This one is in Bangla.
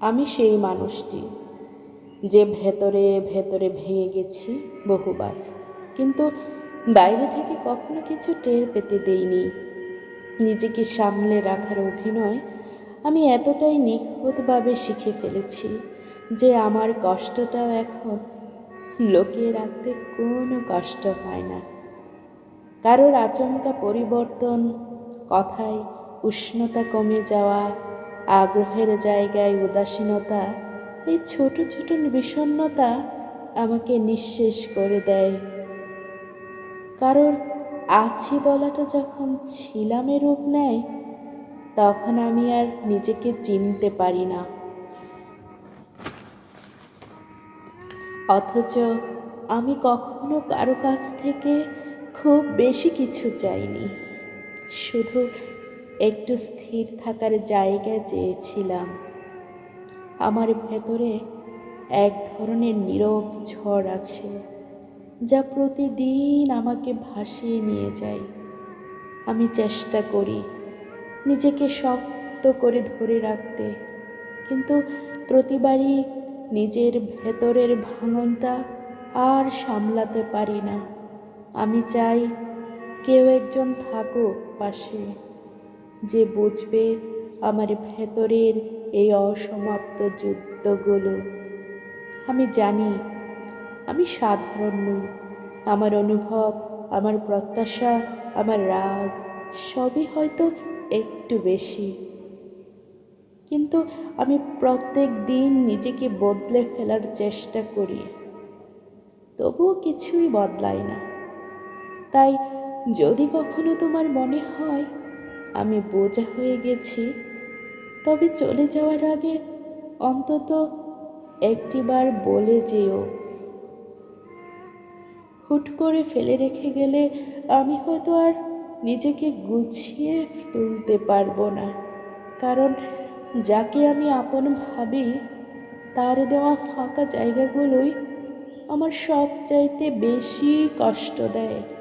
আমি সেই মানুষটি যে ভেতরে ভেতরে ভেঙে গেছি বহুবার। কিন্তু বাইরে থেকে কখনো কিছু টের পেতে দেইনি। নিজেকে সামলে রাখার অভিনয় আমি এতটাই নিখুঁতভাবে শিখে ফেলেছি যে আমার কষ্টটাও এখন লুকিয়ে রাখতে কোনো কষ্ট হয় না। কারোর আচমকা পরিবর্তন, কথায় উষ্ণতা কমে যাওয়া আগ্রহের জায়গায় উদাসীনতা, এই ছোট ছোট বিষণ্ণতা আমাকে নিঃশেষ করে দেয়। কারোর আছি বলাটা যখন ছিলামে রূপ নেয়, তখন আমি আর নিজেকে চিনতে পারি না। অথচ আমি কখনো কারও কাছ থেকে খুব বেশি কিছু চাইনি। শুধু একটু স্থির থাকার জায়গা চেয়েছিলাম। আমার ভেতরে এক ধরনের নীরব ঝড় আছে, যা প্রতিদিন আমাকে ভাসিয়ে নিয়ে যায়। আমি চেষ্টা করি নিজেকে শক্ত করে ধরে রাখতে, কিন্তু প্রতিবারই নিজের ভেতরের ভাঙনটা আর সামলাতে পারি না। আমি চাই কেউ একজন থাকুক পাশে। যে বুঝবে আমার ভেতরের এই অসমাপ্ত যুদ্ধগুলো। আমি জানি, আমি সাধারণ নই। আমার অনুভব, আমার প্রত্যাশা, আমার রাগ, সবই হয়তো একটু বেশি। কিন্তু আমি প্রত্যেক দিন নিজেকে বদলে ফেলার চেষ্টা করি। তবুও কিছুই বদলায় না। তাই যদি কখনো তোমার মনে হয় আমি বোঝা হয়ে গেছি। তবে চলে যাওয়ার আগে অন্তত একটিবার বলে যেও। হুট করে ফেলে রেখে গেলে আমি হয়তো আর নিজেকে গুছিয়ে তুলতে পারব না। কারণ যাকে আমি আপন ভাবি, তার দেওয়া ফাঁকা জায়গাগুলোই আমার সবচাইতে বেশি কষ্ট দেয়।